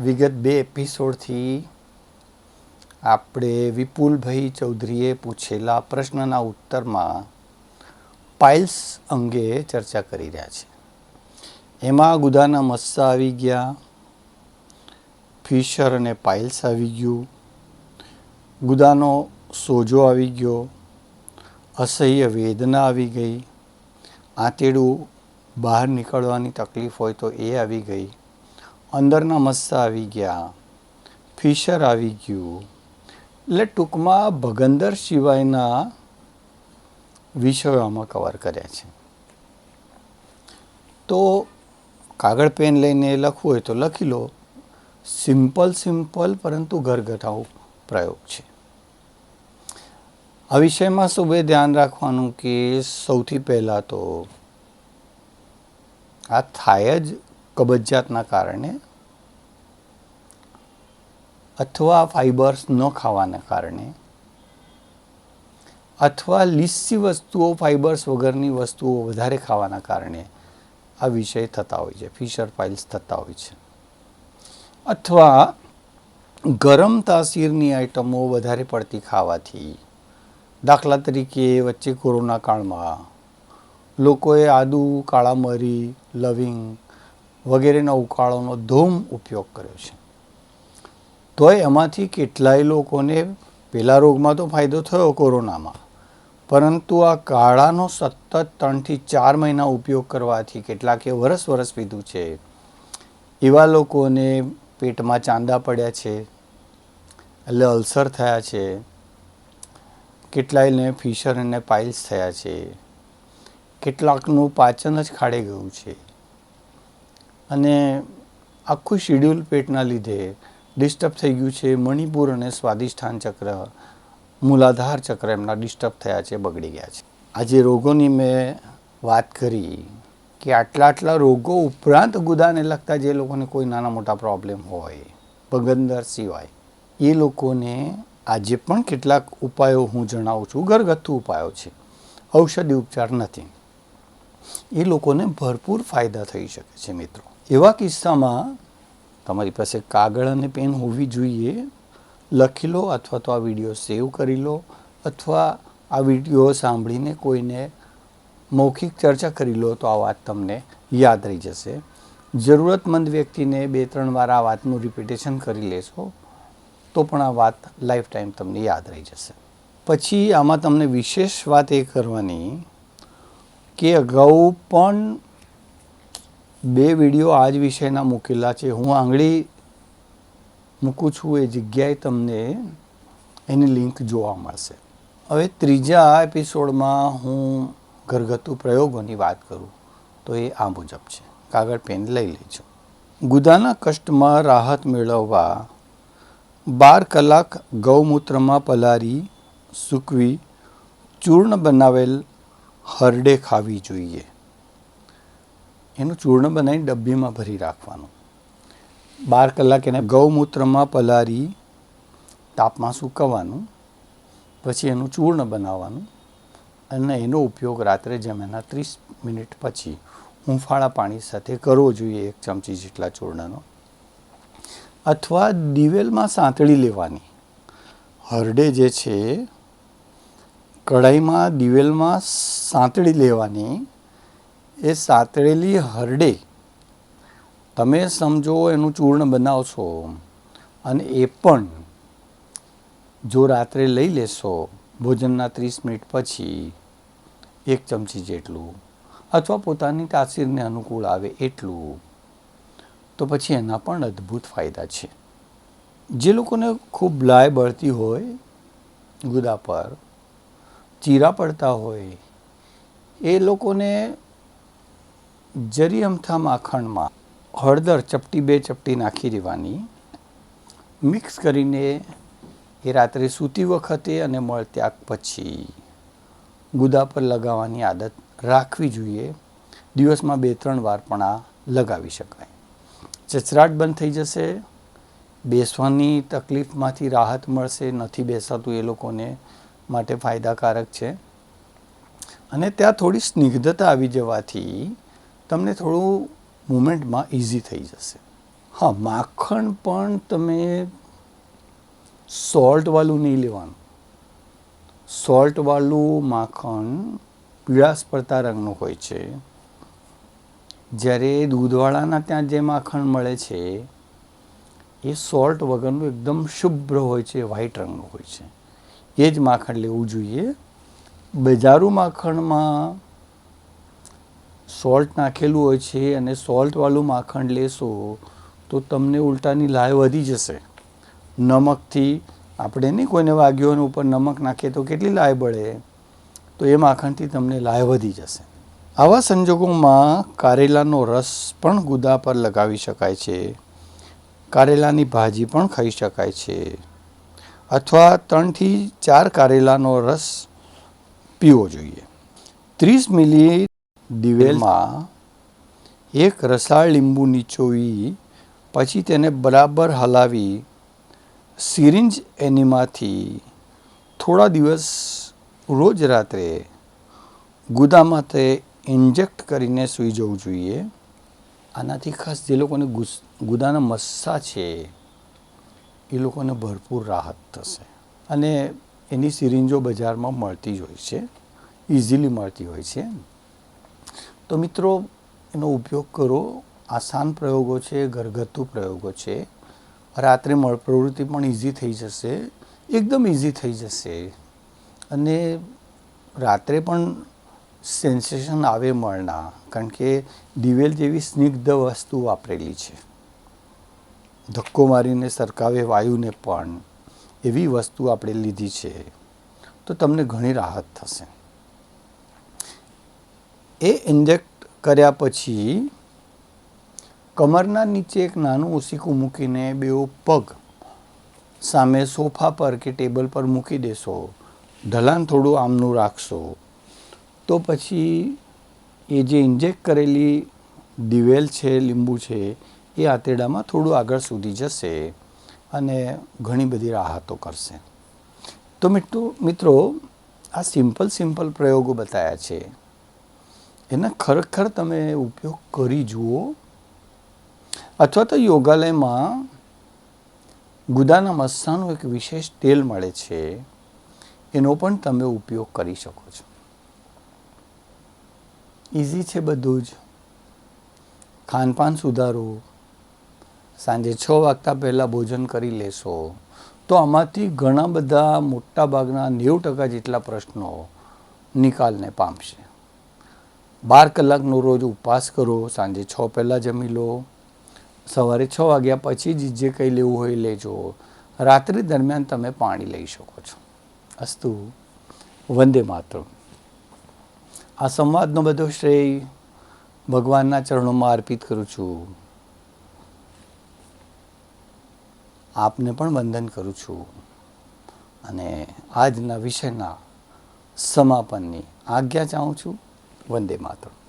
વિગત બે એપિસોડથી આપણે વિપુલભાઈ ચૌધરીએ પૂછેલા પ્રશ્નના ઉત્તરમાં પાઇલ્સ અંગે ચર્ચા કરી રહ્યા છે. એમાં ગુદાના મસ્સા આવી ગયા, ફિશર અને પાઇલ્સ આવી ગયું, ગુદાનો સોજો આવી ગયો, અસહ્ય વેદના આવી ગઈ, આંતેડું બહાર નીકળવાની તકલીફ હોય તો એ આવી ગઈ. અંદરના મસ્સા આવી ગયા, ફિશર આવી ગયું. એટલે ટૂંકમાં ભગંદર સિવાયના વિષયો આમાં કવર કર્યા છે. તો કાગળ પેન લઈને લખવું હોય તો લખી લો. સિમ્પલ સિમ્પલ, પરંતુ ઘરઘટાઉ પ્રયોગ છે. આ વિષયમાં સૌએ ધ્યાન રાખવાનું કે સૌથી પહેલાં તો આ થાય જ કબજિયાતના કારણે અથવા ફાઇબર્સ ન ખાવાના કારણે અથવા લીસી વસ્તુઓ ફાઇબર્સ વગરની વસ્તુઓ વધારે ખાવાના કારણે આ વિષય થતા હોય છે, ફિશર ફાઇલ્સ થતા હોય છે. અથવા ગરમ તાસીરની આઇટમો વધારે પડતી ખાવાથી દાખલા તરીકે વચ્ચે કોરોના કાળમાં લોકોએ આદુ, કાળા મરી, લવિંગ વગેરેના ઉકાળોનો ધૂમ ઉપયોગ કર્યો છે. તોય એમાંથી કેટલાય લોકોને પેલા રોગમાં તો ફાયદો થયો કોરોનામાં. પરંતુ આ કાળાનો સતત ત્રણથી ચાર મહિના ઉપયોગ કરવાથી કેટલાકે વરસ વરસ પીધું છે. એવા લોકોને પેટમાં ચાંદા પડ્યા છે, એટલે અલ્સર થયા છે, કેટલાયને ફિશર અને પાઇલ્સ થયા છે, કેટલાકનું પાચન જ ખાડે ગયું છે. અને આખું શિડ્યુલ પેટના લીધે ડિસ્ટર્બ થઈ ગયું છે, મણિપુર અને સ્વાદિષ્ઠાન ચક્ર, મૂલાધાર ચક્ર એમના ડિસ્ટર્બ થયા છે, બગડી ગયા છે. આજે રોગોની મેં વાત કરી કે આટલા આટલા રોગો ઉપરાંત ગુદાને લગતા જે લોકોને કોઈ નાના મોટા પ્રોબ્લેમ હોય, પગંદર સિવાય, એ લોકોને આજે પણ કેટલાક ઉપાયો હું જણાવું છું, ઘરગથ્થુ ઉપાયો છે. ઔષધિ ઉપચાર નથી. એ લોકોને ભરપૂર ફાયદા થઈ શકે છે મિત્રો. એવા કિસ્સામાં તમારી પાસે કાગળ અને પેન હોવી જોઈએ. લખી લો અથવા તો આ વીડિયો સેવ કરી લો અથવા આ વીડિયો સાંભળીને કોઈને મૌખિક ચર્ચા કરી લો તો આ વાત તમને યાદ રહી જશે. જરૂરતમંદ વ્યક્તિને બે, ત્રણ વાર આ વાતનું રિપીટેશન કરી લેશો તો પણ આ વાત લાઈફ ટાઈમ તમને યાદ રહી જશે. પછી આમાં તમને વિશેષ વાત એ કરવાની કે અગાઉ પણ બે વીડિયો આ જ વિષયના મૂકેલા છે. હું આંગળી મૂકું છું, એ જગ્યાએ તમને એની લિંક જોવા મળશે. હવે ત્રીજા એપિસોડમાં હું ઘરગથ્થુ પ્રયોગોની વાત કરું, તો એ આ મુજબ છે. કાગળ, પેન લઈ લેજો. ગુદાના કષ્ટમાં રાહત મેળવવા, બાર કલાક ગૌમૂત્રમાં પલારી, સૂકવી, ચૂર્ણ બનાવેલ હરડે ખાવી જોઈએ. એનું ચૂર્ણ બનાવીને ડબ્બીમાં ભરી રાખવાનું. બાર કલાક એને ગૌમૂત્રમાં પલારી તાપમાં સૂકવવાનું, પછી એનું ચૂર્ણ બનાવવાનું અને એનો ઉપયોગ રાત્રે જમ્યાના ત્રીસ મિનિટ પછી હુંફાળા પાણી સાથે કરવો જોઈએ એક ચમચી જેટલા ચૂર્ણનો. અથવા દિવેલમાં સાંતળી લેવાની. હરડે જે છે, કઢાઈમાં દિવેલમાં સાંતળી લેવાની એ સાતળેલી હરડે તમે સમજો એનું ચૂર્ણ બનાવશો અને એ પણ જો રાત્રે લઈ લેશો, ભોજનના ત્રીસ મિનિટ પછી એક ચમચી જેટલું અથવા પોતાની તાસીરને અનુકૂળ આવે એટલું, તો પછી એના પણ અદ્ભુત ફાયદા છે. જે લોકોને ખૂબ લાય બળતી હોય, ગુદા પર, ચીરા પડતા હોય, એ લોકોને જરી અમથા માખણમાં હળદર ચપટી બે ચપટી નાખી દેવાની. મિક્સ કરીને એ રાત્રે સૂતી વખતે અને મળત્યાગ પછી ગુદા પર લગાવવાની આદત રાખવી જોઈએ. દિવસમાં બે ત્રણ વાર પણ આ લગાવી શકાય. ચચરાટ બંધ થઈ જશે. બેસવાની તકલીફમાંથી રાહત મળશે. નથી બેસાતું એ લોકોને માટે ફાયદાકારક છે. અને ત્યાં થોડી સ્નિગ્ધતા આવી જવાથી તમને થોડું મુમેન્ટમાં ઇઝી થઈ જશે. હા, માખણ પણ તમે સોલ્ટવાળું નહીં લેવાનું. સોલ્ટવાળું માખણ પીળાશ પડતા રંગનું હોય છે. જ્યારે દૂધવાળાના ત્યાં જે માખણ મળે છે, એ સોલ્ટ વગરનું એકદમ શુભ્ર હોય છે વ્હાઈટ રંગનું હોય છે. એ જ માખણ લેવું જોઈએ. બજારું માખણમાં સોલ્ટ નાખેલું હોય છે અને સોલ્ટવાળું માખણ લેશો, તો તમને ઉલટાની લાય વધી જશે. નમકથી આપણે નહીં કોઈને વાગ્યો ઉપર નમક નાખીએ તો કેટલી લાય બળે? તો એ માખણથી તમને લાય વધી જશે. આવા સંજોગોમાં કારેલાનો રસ પણ ગુદા પર લગાવી શકાય છે. કારેલાની ભાજી પણ ખાઈ શકાય છે. અથવા ત્રણથી ચાર કારેલાનો રસ પીવો જોઈએ. ત્રીસ મિલી દિવેલમાં એક રસાળ લીંબુ નીચોવી પછી તેને બરાબર હલાવી સિરિંજ એનીમાંથી થોડા દિવસ રોજ રાત્રે ગુદામાં તે ઇન્જેક્ટ કરીને સૂઈ જવું જોઈએ. આનાથી ખાસ જે લોકોને ગુદાના મસ્સા છે, એ લોકોને ભરપૂર રાહત થશે. અને એની સિરિંજો બજારમાં મળતી જ હોય છે ઇઝીલી મળતી હોય છે. તો મિત્રો, એનો ઉપયોગ કરો. આસાન પ્રયોગો છે, ઘરગથ્થુ પ્રયોગો છે. રાત્રે મળ, પ્રવૃત્તિ પણ ઇઝી થઈ જશે. એકદમ ઇઝી થઈ જશે. અને રાત્રે પણ સેન્સેશન આવે મળના, કારણ કે દિવેલ જેવી સ્નિગ્ધ વસ્તુ વાપરેલી છે. ધક્કો મારીને સરકાવે વાયુને પણ. એવી વસ્તુ આપણે લીધી છે. તો તમને ઘણી રાહત થશે. એ ઇન્જેક્ટ કર્યા પછી કમરના નીચે એક નાનું ઓસીકું મૂકીને બેઓ પગ સામે સોફા પર કે ટેબલ પર મૂકી દેશો ઢલાન થોડું આમનું રાખશો. તો પછી એ જે ઇન્જેક્ટ કરેલી દિવેલ છે, લીંબુ છે, એ આંતરડામાં થોડું આગળ સુધી જશે અને ઘણી બધી રાહતો કરશે. તો મિત્રો મિત્રો, આ સિમ્પલ સિમ્પલ પ્રયોગો બતાવ્યા છે. એના ખરેખર તમે ઉપયોગ કરી જુઓ. અથવા તો યોગાલયમાં ગુદાના મસ્સાનું એક વિશેષ તેલ મળે છે, એનો પણ તમે ઉપયોગ કરી શકો છો. ઇઝી છે બધું જ. ખાનપાન સુધારો. સાંજે છ વાગતા પહેલાં ભોજન કરી લેશો. તો આમાંથી ઘણા બધા મોટા ભાગના નેવું ટકા જેટલા પ્રશ્નો નિકાલને પામશે. બાર કલાકનો રોજ ઉપવાસ કરો, સાંજે છ પહેલાં જમી લો. સવારે છ વાગ્યા પછી જ જે કંઈ લેવું હોય લેજો. રાત્રિ દરમિયાન તમે પાણી લઈ શકો છો. અસ્તુ. વંદે માત્ર આ સંવાદનો બધો શ્રેય ભગવાનના ચરણોમાં અર્પિત કરું છું. આપને પણ વંદન કરું છું. અને આજના વિષયના સમાપનની આજ્ઞા ચાહું છું. વંદે માતરમ